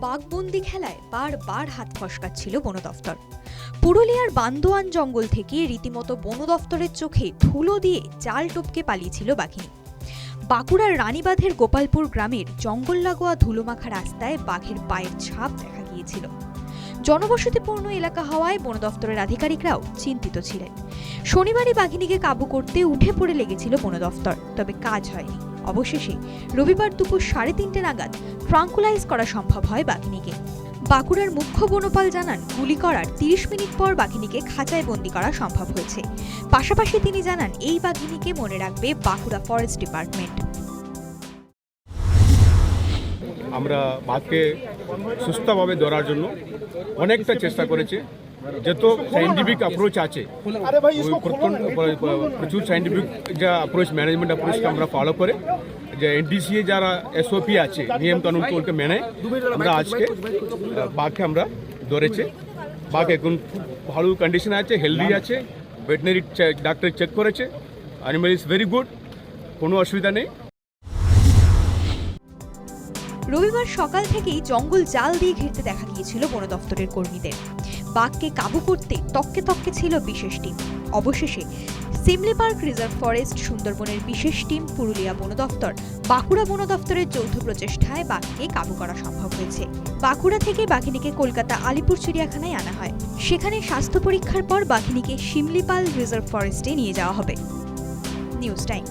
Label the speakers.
Speaker 1: বাঘবন্দি খেলায় বারবার হাত ফসকাচ্ছিল বন দফতর। পুরুলিয়ার বান্দোয়ান জঙ্গল থেকে রীতিমতো বন দফতরের চোখে ধুলো দিয়ে জাল টপকে পালিয়েছিল বাঘিনী। বাঁকুড়ার রানীবাঁধের গোপালপুর গ্রামের জঙ্গল লাগোয়া ধুলোমাখা রাস্তায় বাঘের পায়ের ছাপ দেখা গিয়েছিল। জনবসতিপূর্ণ এলাকা হওয়ায় বন দফতরের আধিকারিকরাও চিন্তিত ছিলেন। শনিবারই বাঘিনীকে কাবু করতে উঠে পড়ে লেগেছিল বন দফতর, তবে কাজ হয়নি। অবশেষে রবিবার দুপুর সাড়ে তিনটে নাগাদ ট্রাঙ্কুলাইজ করা সম্ভব হয় বাঘিনীকে। বাঁকুড়ার মুখ্য বনপাল জানান, গুলি করার তিরিশ মিনিট পর বাঘিনীকে খাঁচায় বন্দি করা সম্ভব হয়েছে। পাশাপাশি তিনি জানান, এই বাঘিনীকে মনে রাখবে বাঁকুড়া ফরেস্ট ডিপার্টমেন্ট।
Speaker 2: আমরা বাঘকে সুস্থভাবে ধরার জন্য অনেকটা চেষ্টা করেছি। যত সাইন্টিফিক অ্যাপ্রোচ আছে প্রচুর সাইন্টিফিক যা অ্যাপ্রোচ ম্যানেজমেন্ট অ্যাপ্রোচকে আমরা ফলো করে যে এনডিসিএ যারা এসওপি আছে নিয়ম কানুন ওকে মেনে আমরা আজকে বাঘকে আমরা ধরেছে। বাঘ এখন খুব ভালো কন্ডিশন আছে হেলদি আছে ভেটেনারি ডাক্তার চেক করেছে। অ্যানিমাল ইজ ভেরি গুড কোনো অসুবিধা নেই।
Speaker 1: রবিবার সকাল থেকেই জঙ্গল জাল দিয়ে ঘিরতে দেখা গিয়েছিল বন দফতরের কর্মীদের। বাঘকে কাবু করতে তককে তককে ছিল বিশেষ টিম। অবশেষে সিমলি পার্ক রিজার্ভ ফরেস্ট সুন্দরবনের বিশেষ টিম পুরুলিয়া বন দফতর বাঁকুড়া বন দফতরের যৌথ প্রচেষ্টায় বাঘকে কাবু করা সম্ভব হয়েছে। বাঁকুড়া থেকে বাঘিনীকে কলকাতা আলিপুর চিড়িয়াখানায় আনা হয়। সেখানে স্বাস্থ্য পরীক্ষার পর বাঘিনীকে শিমলিপাল রিজার্ভ ফরেস্টে নিয়ে যাওয়া হবে। News time.